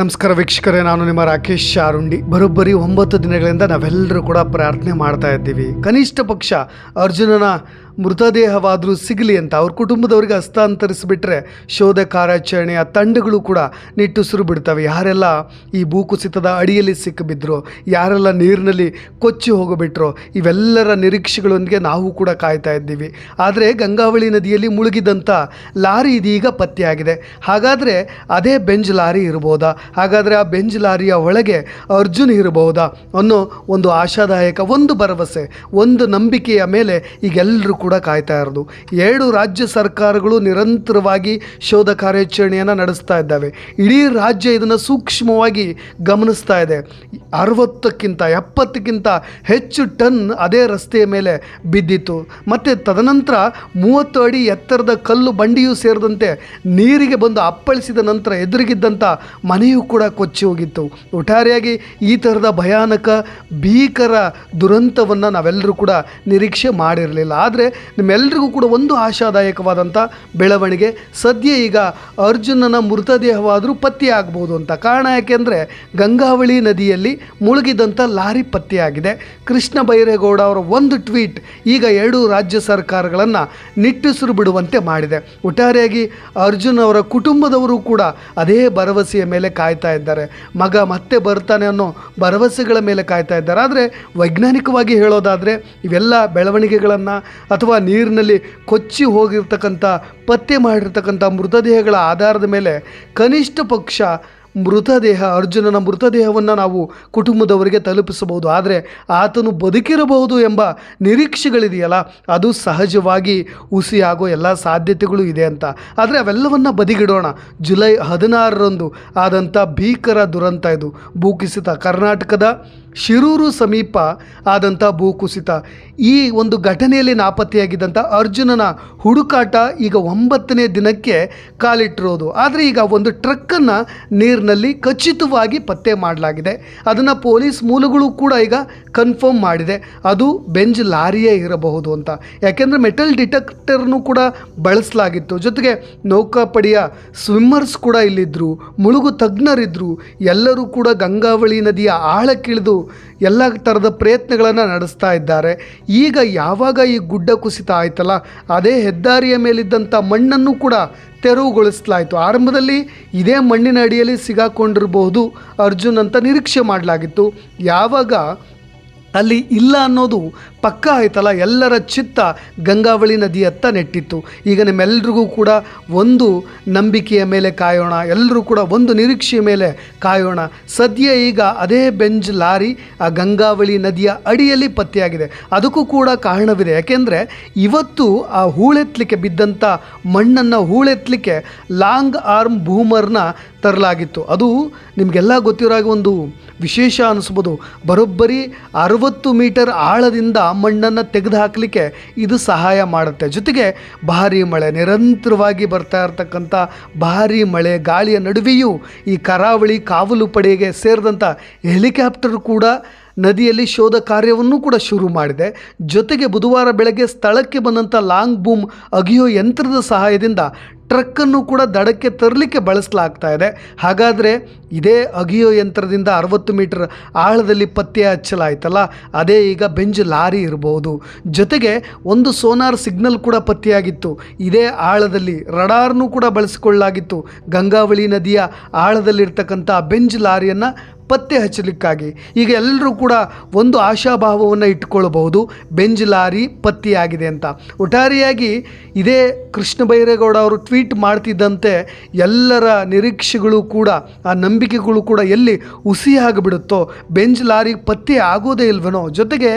ನಮಸ್ಕಾರ ವೀಕ್ಷಕರೇ, ನಾನು ನಿಮ್ಮ ರಾಕೇಶ್ ಶಾರುಂಡಿ. ಬರೋಬ್ಬರಿ ಒಂಬತ್ತು ದಿನಗಳಿಂದ ನಾವೆಲ್ಲರೂ ಕೂಡ ಪ್ರಾರ್ಥನೆ ಮಾಡ್ತಾ ಇದ್ದೀವಿ. ಕನಿಷ್ಠ ಪಕ್ಷ ಅರ್ಜುನನ ಮೃತದೇಹವಾದರೂ ಸಿಗಲಿ ಅಂತ ಅವ್ರ ಕುಟುಂಬದವರಿಗೆ ಹಸ್ತಾಂತರಿಸಿಬಿಟ್ರೆ ಶೋಧ ಕಾರ್ಯಾಚರಣೆಯ ತಂಡಗಳು ಕೂಡ ನಿಟ್ಟುಸಿರು ಬಿಡ್ತವೆ. ಯಾರೆಲ್ಲ ಈ ಭೂಕುಸಿತದ ಅಡಿಯಲ್ಲಿ ಸಿಕ್ಕಿಬಿದ್ರು ಯಾರೆಲ್ಲ ನೀರಿನಲ್ಲಿ ಕೊಚ್ಚಿ ಹೋಗಿಬಿಟ್ರೋ, ಇವೆಲ್ಲರ ನಿರೀಕ್ಷೆಗಳೊಂದಿಗೆ ನಾವು ಕೂಡ ಕಾಯ್ತಾ ಇದ್ದೀವಿ. ಆದರೆ ಗಂಗಾವಳಿ ನದಿಯಲ್ಲಿ ಮುಳುಗಿದಂಥ ಲಾರಿ ಇದೀಗ ಪತ್ತೆಯಾಗಿದೆ. ಹಾಗಾದರೆ ಅದೇ ಬೆಂಜ್ ಲಾರಿ ಇರ್ಬೋದಾ? ಹಾಗಾದರೆ ಆ ಬೆಂಜ್ ಲಾರಿಯ ಒಳಗೆ ಅರ್ಜುನ್ ಇರಬಹುದಾ ಅನ್ನೋ ಒಂದು ಆಶಾದಾಯಕ ಒಂದು ಭರವಸೆ, ಒಂದು ನಂಬಿಕೆಯ ಮೇಲೆ ಈಗೆಲ್ಲರೂ ಕಾಯ್ತಾ ಇರೋದು. ಎರಡು ರಾಜ್ಯ ಸರ್ಕಾರಗಳು ನಿರಂತರವಾಗಿ ಶೋಧ ಕಾರ್ಯಾಚರಣೆಯನ್ನು ನಡೆಸ್ತಾ ಇದ್ದಾವೆ. ಇಡೀ ರಾಜ್ಯ ಇದನ್ನು ಸೂಕ್ಷ್ಮವಾಗಿ ಗಮನಿಸ್ತಾ ಇದೆ. ಅರವತ್ತಕ್ಕಿಂತ ಎಪ್ಪತ್ತಕ್ಕಿಂತ ಹೆಚ್ಚು ಟನ್ ಅದೇ ರಸ್ತೆಯ ಮೇಲೆ ಬಿದ್ದಿತ್ತು. ಮತ್ತು ತದನಂತರ ಮೂವತ್ತು ಅಡಿ ಎತ್ತರದ ಕಲ್ಲು ಬಂಡಿಯೂ ಸೇರಿದಂತೆ ನೀರಿಗೆ ಬಂದು ಅಪ್ಪಳಿಸಿದ ನಂತರ ಎದುರಿಗಿದ್ದಂಥ ಮನೆಯೂ ಕೂಡ ಕೊಚ್ಚಿ ಹೋಗಿತ್ತು. ಒಟ್ಟಾರೆಯಾಗಿ ಈ ಥರದ ಭಯಾನಕ ಭೀಕರ ದುರಂತವನ್ನು ನಾವೆಲ್ಲರೂ ಕೂಡ ನಿರೀಕ್ಷೆ ಮಾಡಿರಲಿಲ್ಲ. ಆದರೆ ನಿಮ್ಮೆಲ್ಲರಿಗೂ ಕೂಡ ಒಂದು ಆಶಾದಾಯಕವಾದಂಥ ಬೆಳವಣಿಗೆ. ಸದ್ಯ ಈಗ ಅರ್ಜುನನ ಮೃತದೇಹವಾದರೂ ಪತ್ತೆಯಾಗಬಹುದು ಅಂತ. ಕಾರಣ ಯಾಕೆಂದರೆ ಗಂಗಾವಳಿ ನದಿಯಲ್ಲಿ ಮುಳುಗಿದಂಥ ಲಾರಿ ಪತ್ತೆಯಾಗಿದೆ ಕೃಷ್ಣ ಬೈರೇಗೌಡ ಅವರ ಒಂದು ಟ್ವೀಟ್ ಈಗ ಎರಡು ರಾಜ್ಯ ಸರ್ಕಾರಗಳನ್ನು ನಿಟ್ಟುಸಿರು ಬಿಡುವಂತೆ ಮಾಡಿದೆ. ಒಟ್ಟಾರೆಯಾಗಿ ಅರ್ಜುನ್ ಅವರ ಕುಟುಂಬದವರು ಕೂಡ ಅದೇ ಭರವಸೆಯ ಮೇಲೆ ಕಾಯ್ತಾ ಇದ್ದಾರೆ. ಮಗ ಮತ್ತೆ ಬರ್ತಾನೆ ಅನ್ನೋ ಭರವಸೆಗಳ ಮೇಲೆ ಕಾಯ್ತಾ ಇದ್ದಾರೆ. ಆದರೆ ವೈಜ್ಞಾನಿಕವಾಗಿ ಹೇಳೋದಾದರೆ ಇವೆಲ್ಲ ಬೆಳವಣಿಗೆಗಳನ್ನು ಅಥವಾ ನೀರಿನಲ್ಲಿ ಕೊಚ್ಚಿ ಹೋಗಿರ್ತಕ್ಕಂಥ, ಪತ್ತೆ ಮಾಡಿರ್ತಕ್ಕಂಥ ಮೃತದೇಹಗಳ ಆಧಾರದ ಮೇಲೆ ಕನಿಷ್ಠ ಪಕ್ಷ ಮೃತದೇಹ, ಅರ್ಜುನನ ಮೃತದೇಹವನ್ನು ನಾವು ಕುಟುಂಬದವರಿಗೆ ತಲುಪಿಸಬಹುದು. ಆದರೆ ಆತನು ಬದುಕಿರಬಹುದು ಎಂಬ ನಿರೀಕ್ಷೆಗಳಿದೆಯಲ್ಲ, ಅದು ಸಹಜವಾಗಿ ಹುಸಿಯಾಗೋ ಎಲ್ಲ ಸಾಧ್ಯತೆಗಳು ಇದೆ ಅಂತ. ಆದರೆ ಅವೆಲ್ಲವನ್ನು ಬದಿಗಿಡೋಣ. ಜುಲೈ ಹದಿನಾರರಂದು ಆದಂಥ ಭೀಕರ ದುರಂತ ಇದು. ಭೂಕುಸಿತ ಕರ್ನಾಟಕದ ಶಿರೂರು ಸಮೀಪ ಆದಂಥ ಭೂಕುಸಿತ. ಈ ಒಂದು ಘಟನೆಯಲ್ಲಿ ನಾಪತ್ತೆಯಾಗಿದ್ದಂಥ ಅರ್ಜುನನ ಹುಡುಕಾಟ ಈಗ ಒಂಬತ್ತನೇ ದಿನಕ್ಕೆ ಕಾಲಿಟ್ಟಿರೋದು. ಆದರೆ ಈಗ ಒಂದು ಟ್ರಕ್ಕನ್ನು ನೀರಿನಲ್ಲಿ ಖಚಿತವಾಗಿ ಪತ್ತೆ ಮಾಡಲಾಗಿದೆ. ಅದನ್ನು ಪೊಲೀಸ್ ಮೂಲಗಳು ಕೂಡ ಈಗ ಕನ್ಫರ್ಮ್ ಮಾಡಿದೆ. ಅದು ಬೆಂಜ್ ಲಾರಿಯೇ ಇರಬಹುದು ಅಂತ. ಯಾಕೆಂದರೆ ಮೆಟಲ್ ಡಿಟೆಕ್ಟರ್ನು ಕೂಡ ಬಳಸಲಾಗಿತ್ತು. ಜೊತೆಗೆ ನೌಕಾಪಡೆಯ ಸ್ವಿಮ್ಮರ್ಸ್ ಕೂಡ ಇಲ್ಲಿದ್ದರು ಮುಳುಗು ತಜ್ಞರಿದ್ದರು ಎಲ್ಲರೂ ಕೂಡ ಗಂಗಾವಳಿ ನದಿಯ ಆಳಕ್ಕಿಳಿದು ಎಲ್ಲ ಥರದ ಪ್ರಯತ್ನಗಳನ್ನು ನಡೆಸ್ತಾ ಇದ್ದಾರೆ. ಈಗ ಯಾವಾಗ ಈ ಗುಡ್ಡ ಕುಸಿತ ಆಯ್ತಲ್ಲ, ಅದೇ ಹೆದ್ದಾರಿಯ ಮೇಲಿದ್ದಂಥ ಮಣ್ಣನ್ನು ಕೂಡ ತೆರವುಗೊಳಿಸಲಾಯಿತು. ಆರಂಭದಲ್ಲಿ ಇದೇ ಮಣ್ಣಿನ ಅಡಿಯಲ್ಲಿ ಸಿಗಾಕೊಂಡಿರಬಹುದು ಅರ್ಜುನ್ ಅಂತ ನಿರೀಕ್ಷೆ ಮಾಡಲಾಗಿತ್ತು. ಯಾವಾಗ ಅಲ್ಲಿ ಇಲ್ಲ ಅನ್ನೋದು ಪಕ್ಕ ಆಯ್ತಲ್ಲ, ಎಲ್ಲರ ಚಿತ್ತ ಗಂಗಾವಳಿ ನದಿಯತ್ತ ನೆಟ್ಟಿತ್ತು. ಈಗ ನಿಮ್ಮೆಲ್ರಿಗೂ ಕೂಡ ಒಂದು ನಂಬಿಕೆಯ ಮೇಲೆ ಕಾಯೋಣ ಎಲ್ಲರೂ ಕೂಡ ಒಂದು ನಿರೀಕ್ಷೆಯ ಮೇಲೆ ಕಾಯೋಣ. ಸದ್ಯ ಈಗ ಅದೇ ಬೆಂಜ್ ಲಾರಿ ಆ ಗಂಗಾವಳಿ ನದಿಯ ಅಡಿಯಲ್ಲಿ ಪತ್ತೆಯಾಗಿದೆ. ಅದಕ್ಕೂ ಕೂಡ ಕಾರಣವಿದೆ. ಯಾಕೆಂದರೆ ಇವತ್ತು ಆ ಹೂಳೆತ್ತಲಿಕ್ಕೆ ಬಿದ್ದಂಥ ಮಣ್ಣನ್ನು ಹೂಳೆತ್ತಲಿಕ್ಕೆ ಲಾಂಗ್ ಆರ್ಮ್ ಬೂಮರ್ನ ತರಲಾಗಿತ್ತು. ಅದು ನಿಮಗೆಲ್ಲ ಗೊತ್ತಿರೋ ಹಾಗೆ ಒಂದು ವಿಶೇಷ ಅನಿಸ್ಬೋದು. ಬರೋಬ್ಬರಿ ಅರವತ್ತು ಮೀಟರ್ ಆಳದಿಂದ ಮಣ್ಣನ್ನು ತೆಗೆದು ಹಾಕಲಿಕ್ಕೆ ಇದು ಸಹಾಯ ಮಾಡುತ್ತೆ. ಜೊತೆಗೆ ಭಾರೀ ಮಳೆ, ನಿರಂತರವಾಗಿ ಬರ್ತಾ ಇರತಕ್ಕಂಥ ಭಾರೀ ಮಳೆ ಗಾಳಿಯ ನಡುವೆಯೂ ಈ ಕರಾವಳಿ ಕಾವಲು ಪಡೆಗೆ ಸೇರಿದಂಥ ಹೆಲಿಕಾಪ್ಟರ್ ಕೂಡ ನದಿಯಲ್ಲಿ ಶೋಧ ಕಾರ್ಯವನ್ನು ಕೂಡ ಶುರು ಮಾಡಿದೆ. ಜೊತೆಗೆ ಬುಧವಾರ ಬೆಳಗ್ಗೆ ಸ್ಥಳಕ್ಕೆ ಬಂದಂಥ ಲಾಂಗ್ ಬೂಮ್ ಅಗಿಯೋ ಯಂತ್ರದ ಸಹಾಯದಿಂದ ಟ್ರಕ್ಕನ್ನು ಕೂಡ ದಡಕ್ಕೆ ತರಲಿಕ್ಕೆ ಬಳಸಲಾಗ್ತಾ ಇದೆ. ಹಾಗಾದರೆ ಇದೇ ಅಗಿಯೋ ಯಂತ್ರದಿಂದ ಅರವತ್ತು ಮೀಟರ್ ಆಳದಲ್ಲಿ ಪತ್ತೆ ಹಚ್ಚಲಾಯ್ತಲ್ಲ, ಅದೇ ಈಗ ಬೆಂಜ್ ಲಾರಿ ಇರಬಹುದು ಜೊತೆಗೆ ಒಂದು ಸೋನಾರ್ ಸಿಗ್ನಲ್ ಕೂಡ ಪತ್ತೆಯಾಗಿತ್ತು. ಇದೇ ಆಳದಲ್ಲಿ ರಡಾರ್ನು ಕೂಡ ಬಳಸಿಕೊಳ್ಳಲಾಗಿತ್ತು. ಗಂಗಾವಳಿ ನದಿಯ ಆಳದಲ್ಲಿರ್ತಕ್ಕಂಥ ಬೆಂಜ್ ಲಾರಿಯನ್ನು ಪತ್ತೆ ಹಚ್ಚಲಿಕ್ಕಾಗಿ. ಈಗ ಎಲ್ಲರೂ ಕೂಡ ಒಂದು ಆಶಾಭಾವವನ್ನು ಇಟ್ಕೊಳ್ಬಹುದು. ಬೆಂಜ್ ಲಾರಿ ಪತ್ತೆಯಾಗಿದೆ ಅಂತ. ಒಟ್ಟಾರೆಯಾಗಿ ಇದೇ ಕೃಷ್ಣ ಬೈರೇಗೌಡ ಅವರು ಟ್ವೀಟ್ ಮಾಡ್ತಿದ್ದಂತೆ ಎಲ್ಲರ ನಿರೀಕ್ಷೆಗಳು ಕೂಡ, ಆ ನಂಬಿಕೆಗಳು ಕೂಡ ಎಲ್ಲಿ ಹುಸಿಯಾಗಿಬಿಡುತ್ತೋ ಬೆಂಜ್ ಲಾರಿ ಪತ್ತೆ ಆಗೋದೇ ಇಲ್ವೇನೋ, ಜೊತೆಗೆ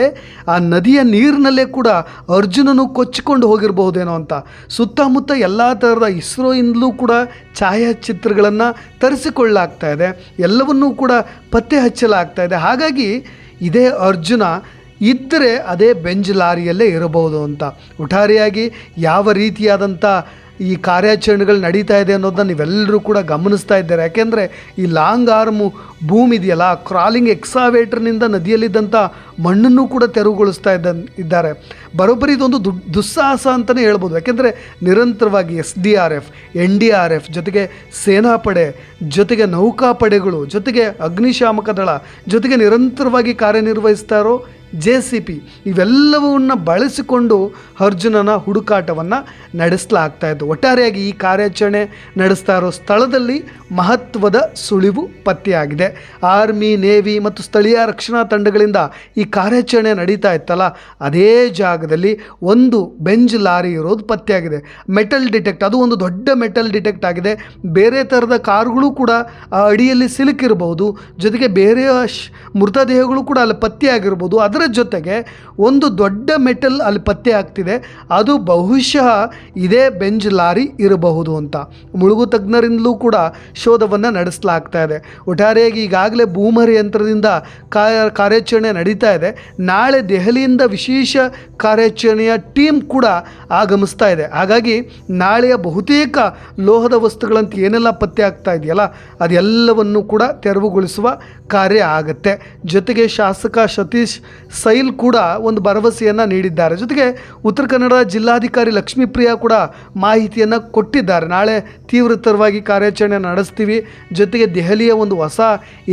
ಆ ನದಿಯ ನೀರಿನಲ್ಲೇ ಕೂಡ ಅರ್ಜುನನು ಕೊಚ್ಚಿಕೊಂಡು ಹೋಗಿರಬಹುದೇನೋ ಅಂತ. ಸುತ್ತಮುತ್ತ ಎಲ್ಲ ಥರದ ಇಸ್ರೋಯಿಂದಲೂ ಕೂಡ ಛಾಯಾಚಿತ್ರಗಳನ್ನು ತರಿಸಿಕೊಳ್ಳಲಾಗ್ತಾ ಇದೆ. ಎಲ್ಲವನ್ನೂ ಕೂಡ ಪತ್ತೆ ಹಚ್ಚಲಾಗ್ತಾ ಇದೆ. ಹಾಗಾಗಿ ಇದೇ ಅರ್ಜುನ ಇದ್ದರೆ ಅದೇ ಬೆಂಜ್ ಲಾರಿಯಲ್ಲೇ ಇರಬಹುದು ಅಂತ. ಒಟ್ಟಾರೆಯಾಗಿ ಯಾವ ರೀತಿಯಾದಂಥ ಈ ಕಾರ್ಯಾಚರಣೆಗಳು ನಡೀತಾ ಇದೆ ಅನ್ನೋದನ್ನ ನೀವೆಲ್ಲರೂ ಕೂಡ ಗಮನಿಸ್ತಾ ಇದ್ದಾರೆ? ಯಾಕೆಂದರೆ ಈ ಲಾಂಗ್ ಆರ್ಮು ಭೂಮಿ ಇದೆಯಲ್ಲ ಕ್ರಾಲಿಂಗ್ ಎಕ್ಸಾವೇಟರ್ನಿಂದ ನದಿಯಲ್ಲಿದ್ದಂಥ ಮಣ್ಣನ್ನು ಕೂಡ ತೆರವುಗೊಳಿಸ್ತಾ ಇದ್ದ, ಇದ್ದಾರೆ. ಬರೋಬ್ಬರಿ ಇದೊಂದು ದು ದುಸ್ಸಾಹಸ ಅಂತಲೇ ಹೇಳ್ಬೋದು. ಯಾಕೆಂದರೆ ನಿರಂತರವಾಗಿ S D R F, N D R F ಜೊತೆಗೆ ಸೇನಾಪಡೆ, ಜೊತೆಗೆ ನೌಕಾಪಡೆಗಳು, ಜೊತೆಗೆ ಅಗ್ನಿಶಾಮಕ ದಳ, ಜೊತೆಗೆ ನಿರಂತರವಾಗಿ ಕಾರ್ಯನಿರ್ವಹಿಸ್ತಾ ಇರೋ ಜೆ ಸಿ ಪಿ ಇವೆಲ್ಲವನ್ನ ಬಳಸಿಕೊಂಡು ಅರ್ಜುನನ ಹುಡುಕಾಟವನ್ನು ನಡೆಸಲಾಗ್ತಾ ಇತ್ತು ಒಟ್ಟಾರೆಯಾಗಿ ಈ ಕಾರ್ಯಾಚರಣೆ ನಡೆಸ್ತಾ ಇರೋ ಸ್ಥಳದಲ್ಲಿ ಮಹತ್ವದ ಸುಳಿವು ಪತ್ತೆಯಾಗಿದೆ. ಆರ್ಮಿ, ನೇವಿ ಮತ್ತು ಸ್ಥಳೀಯ ರಕ್ಷಣಾ ತಂಡಗಳಿಂದ ಈ ಕಾರ್ಯಾಚರಣೆ ನಡೀತಾ ಇತ್ತಲ್ಲ, ಅದೇ ಜಾಗದಲ್ಲಿ ಒಂದು ಬೆಂಜ್ ಲಾರಿ ಇರೋದು ಪತ್ತೆಯಾಗಿದೆ. ಮೆಟಲ್ ಡಿಟೆಕ್ಟ್, ಅದು ಒಂದು ದೊಡ್ಡ ಮೆಟಲ್ ಡಿಟೆಕ್ಟ್ ಆಗಿದೆ. ಬೇರೆ ಥರದ ಕಾರುಗಳು ಕೂಡ ಅಡಿಯಲ್ಲಿ ಸಿಲುಕಿರಬಹುದು. ಜೊತೆಗೆ ಬೇರೆ ಮೃತದೇಹಗಳು ಕೂಡ ಅಲ್ಲಿ ಪತ್ತೆಯಾಗಿರ್ಬೋದು ಅದರ ಜೊತೆಗೆ ಒಂದು ದೊಡ್ಡ ಮೆಟಲ್ ಅಲ್ಲಿ ಪತ್ತೆ ಆಗ್ತಿದೆ. ಅದು ಬಹುಶಃ ಇದೇ ಬೆಂಜ್ ಲಾರಿ ಇರಬಹುದು ಅಂತ. ಮುಳುಗು ತಜ್ಞರಿಂದಲೂ ಕೂಡ ಶೋಧವನ್ನು ನಡೆಸಲಾಗ್ತಾ ಇದೆ. ಒಟ್ಟಾರೆಯಾಗಿ ಈಗಾಗಲೇ ಭೂಮರಿ ಯಂತ್ರದಿಂದ ಕಾರ್ಯ, ಕಾರ್ಯಾಚರಣೆ ನಡೀತಾ ಇದೆ. ನಾಳೆ ದೆಹಲಿಯಿಂದ ವಿಶೇಷ ಕಾರ್ಯಾಚರಣೆಯ ಟೀಮ್ ಕೂಡ ಆಗಮಿಸ್ತಾ ಇದೆ. ಹಾಗಾಗಿ ನಾಳೆಯ ಬಹುತೇಕ ಲೋಹದ ವಸ್ತುಗಳಂತ ಏನೆಲ್ಲ ಪತ್ತೆ ಆಗ್ತಾ ಇದೆಯಲ್ಲ, ಅದೆಲ್ಲವನ್ನು ಕೂಡ ತೆರವುಗೊಳಿಸುವ ಕಾರ್ಯ ಆಗುತ್ತೆ. ಜೊತೆಗೆ ಶಾಸಕ ಸತೀಶ್ ಸೈಲ್ ಕೂಡ ಒಂದು ಭರವಸೆಯನ್ನು ನೀಡಿದ್ದಾರೆ. ಜೊತೆಗೆ ಉತ್ತರ ಕನ್ನಡ ಜಿಲ್ಲಾಧಿಕಾರಿ ಲಕ್ಷ್ಮೀಪ್ರಿಯಾ ಕೂಡ ಮಾಹಿತಿಯನ್ನು ಕೊಟ್ಟಿದ್ದಾರೆ. ನಾಳೆ ತೀವ್ರತರವಾಗಿ ಕಾರ್ಯಾಚರಣೆ ನಡೆಸ್ತೀವಿ. ಜೊತೆಗೆ ದೆಹಲಿಯ ಒಂದು ಹೊಸ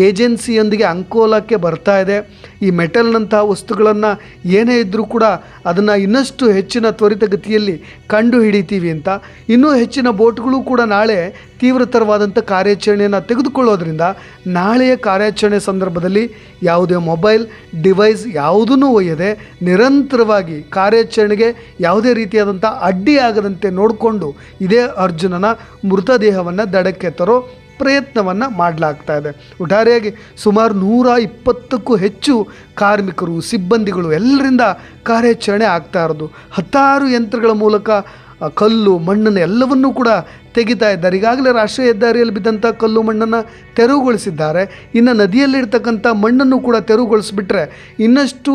ಏಜೆನ್ಸಿಯೊಂದಿಗೆ ಅಂಕೋಲಕ್ಕೆ ಬರ್ತಾ ಇದೆ. ಈ ಮೆಟಲ್ನಂತಹ ವಸ್ತುಗಳನ್ನು ಏನೇ ಇದ್ದರೂ ಕೂಡ ಅದನ್ನು ಇನ್ನಷ್ಟು ಹೆಚ್ಚಿನ ತ್ವರಿತಗತಿಯಲ್ಲಿ ಕಂಡು ಹಿಡಿತೀವಿ ಅಂತ. ಇನ್ನೂ ಹೆಚ್ಚಿನ ಬೋಟ್ಗಳು ಕೂಡ ನಾಳೆ ತೀವ್ರತರವಾದಂಥ ಕಾರ್ಯಾಚರಣೆಯನ್ನು ತೆಗೆದುಕೊಳ್ಳೋದ್ರಿಂದ ನಾಳೆಯ ಕಾರ್ಯಾಚರಣೆ ಸಂದರ್ಭದಲ್ಲಿ ಯಾವುದೇ ಮೊಬೈಲ್ ಡಿವೈಸ್ ಯಾವುದನ್ನು ಒಯ್ಯದೆ ನಿರಂತರವಾಗಿ ಕಾರ್ಯಾಚರಣೆಗೆ ಯಾವುದೇ ರೀತಿಯಾದಂಥ ಅಡ್ಡಿಯಾಗದಂತೆ ನೋಡಿಕೊಂಡು ಇದೇ ಅರ್ಜುನನ ಮೃತದೇಹವನ್ನು ದಡಕ್ಕೆ ತರೋ ಪ್ರಯತ್ನವನ್ನು ಮಾಡಲಾಗ್ತಾ ಇದೆ. ಒಟ್ಟಾರೆಯಾಗಿ ಸುಮಾರು ನೂರ ಇಪ್ಪತ್ತಕ್ಕೂ ಹೆಚ್ಚು ಕಾರ್ಮಿಕರು, ಸಿಬ್ಬಂದಿಗಳು ಎಲ್ಲರಿಂದ ಕಾರ್ಯಾಚರಣೆ ಆಗ್ತಾ ಇರೋದು. ಹತ್ತಾರು ಯಂತ್ರಗಳ ಮೂಲಕ ಕಲ್ಲು, ಮಣ್ಣನ್ನು ಎಲ್ಲವನ್ನೂ ಕೂಡ ತೆಗಿತಾ ಇದ್ದಾರೆ. ಈಗಾಗಲೇ ರಾಷ್ಟ್ರೀಯ ಹೆದ್ದಾರಿಯಲ್ಲಿ ಬಿದ್ದಂಥ ಕಲ್ಲು, ಮಣ್ಣನ್ನು ತೆರವುಗೊಳಿಸಿದ್ದಾರೆ. ಇನ್ನು ನದಿಯಲ್ಲಿರ್ತಕ್ಕಂಥ ಮಣ್ಣನ್ನು ಕೂಡ ತೆರವುಗೊಳಿಸ್ಬಿಟ್ರೆ ಇನ್ನಷ್ಟು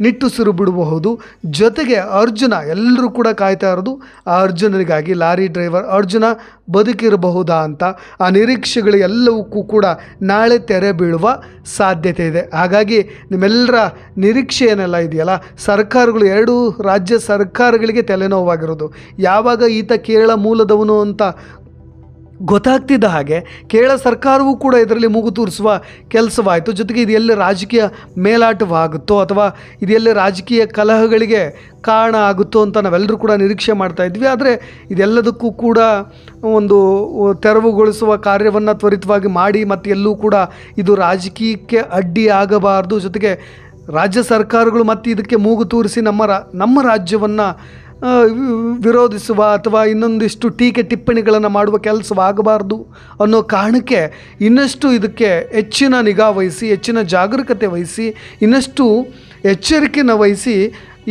ನಿಟ್ಟುಸಿರು ಬಿಡಬಹುದು. ಜೊತೆಗೆ ಅರ್ಜುನ ಎಲ್ಲರೂ ಕೂಡ ಕಾಯ್ತಾ ಇರೋದು, ಆ ಅರ್ಜುನನಿಗಾಗಿ ಲಾರಿ ಡ್ರೈವರ್ ಅರ್ಜುನ ಬದುಕಿರಬಹುದಾ ಅಂತ. ಆ ನಿರೀಕ್ಷೆಗಳು ಎಲ್ಲವಕ್ಕೂ ಕೂಡ ನಾಳೆ ತೆರೆ ಬೀಳುವ ಸಾಧ್ಯತೆ ಇದೆ. ಹಾಗಾಗಿ ನಿಮ್ಮೆಲ್ಲರ ನಿರೀಕ್ಷೆ ಏನೆಲ್ಲ ಇದೆಯಲ್ಲ, ಸರ್ಕಾರಗಳು ಎರಡೂ ರಾಜ್ಯ ಸರ್ಕಾರಗಳಿಗೆ ತಲೆನೋವಾಗಿರೋದು. ಯಾವಾಗ ಈತ ಕೇರಳ ಮೂಲದವನು ಅಂತ ಗೊತ್ತಾಗ್ತಿದ್ದ ಹಾಗೆ ಕೇರಳ ಸರ್ಕಾರವೂ ಕೂಡ ಇದರಲ್ಲಿ ಮೂಗು ತೂರಿಸುವ ಕೆಲಸವಾಯಿತು. ಜೊತೆಗೆ ಇದು ಎಲ್ಲಿ ರಾಜಕೀಯ ಮೇಲಾಟವಾಗುತ್ತೋ ಅಥವಾ ಇದು ಎಲ್ಲಿ ರಾಜಕೀಯ ಕಲಹಗಳಿಗೆ ಕಾರಣ ಆಗುತ್ತೋ ಅಂತ ನಾವೆಲ್ಲರೂ ಕೂಡ ನಿರೀಕ್ಷೆ ಮಾಡ್ತಾ ಇದ್ವಿ. ಆದರೆ ಇದೆಲ್ಲದಕ್ಕೂ ಕೂಡ ಒಂದು ತೆರವುಗೊಳಿಸುವ ಕಾರ್ಯವನ್ನು ತ್ವರಿತವಾಗಿ ಮಾಡಿ ಮತ್ತು ಎಲ್ಲೂ ಕೂಡ ಇದು ರಾಜಕೀಯಕ್ಕೆ ಅಡ್ಡಿ ಆಗಬಾರ್ದು. ಜೊತೆಗೆ ರಾಜ್ಯ ಸರ್ಕಾರಗಳು ಮತ್ತು ಇದಕ್ಕೆ ಮೂಗು ತೂರಿಸಿ ನಮ್ಮ ರಾ, ನಮ್ಮ ರಾಜ್ಯವನ್ನು ವಿರೋಧಿಸುವ ಅಥವಾ ಇನ್ನೊಂದಿಷ್ಟು ಟೀಕೆ ಟಿಪ್ಪಣಿಗಳನ್ನು ಮಾಡುವ ಕೆಲಸವಾಗಬಾರ್ದು ಅನ್ನೋ ಕಾರಣಕ್ಕೆ ಇನ್ನಷ್ಟು ಇದಕ್ಕೆ ಹೆಚ್ಚಿನ ನಿಗಾ ವಹಿಸಿ, ಹೆಚ್ಚಿನ ಜಾಗರೂಕತೆ ವಹಿಸಿ, ಇನ್ನಷ್ಟು ಎಚ್ಚರಿಕೆನ ವಹಿಸಿ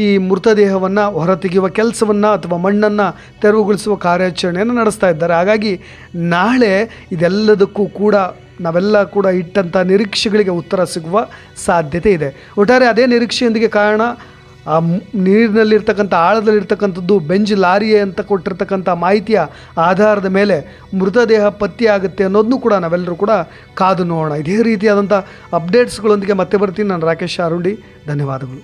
ಈ ಮೃತದೇಹವನ್ನು ಹೊರತೆಗೆಯುವ ಕೆಲಸವನ್ನು ಅಥವಾ ಮಣ್ಣನ್ನು ತೆರವುಗೊಳಿಸುವ ಕಾರ್ಯಾಚರಣೆಯನ್ನು ನಡೆಸ್ತಾ ಇದ್ದಾರೆ. ಹಾಗಾಗಿ ನಾಳೆ ಇದೆಲ್ಲದಕ್ಕೂ ಕೂಡ ನಾವೆಲ್ಲ ಕೂಡ ಇಟ್ಟಂಥ ನಿರೀಕ್ಷೆಗಳಿಗೆ ಉತ್ತರ ಸಿಗುವ ಸಾಧ್ಯತೆ ಇದೆ. ಒಟ್ಟಾರೆ ಅದೇ ನಿರೀಕ್ಷೆಯೊಂದಿಗೆ ಕಾರಣ ಆ ನೀರಿನಲ್ಲಿರ್ತಕ್ಕಂಥ ಆಳದಲ್ಲಿರ್ತಕ್ಕಂಥದ್ದು ಬೆಂಜ್ ಲಾರಿಯೇ ಅಂತ ಕೊಟ್ಟಿರ್ತಕ್ಕಂಥ ಮಾಹಿತಿಯ ಆಧಾರದ ಮೇಲೆ ಮೃತದೇಹ ಪತ್ತೆಯಾಗುತ್ತೆ ಅನ್ನೋದನ್ನು ಕೂಡ ನಾವೆಲ್ಲರೂ ಕೂಡ ಕಾದು ನೋಡೋಣ. ಇದೇ ರೀತಿಯಾದಂಥ ಅಪ್ಡೇಟ್ಸ್ಗಳೊಂದಿಗೆ ಮತ್ತೆ ಬರ್ತೀನಿ. ನಾನು ರಾಕೇಶ್ ಅರುಂಡಿ. ಧನ್ಯವಾದಗಳು.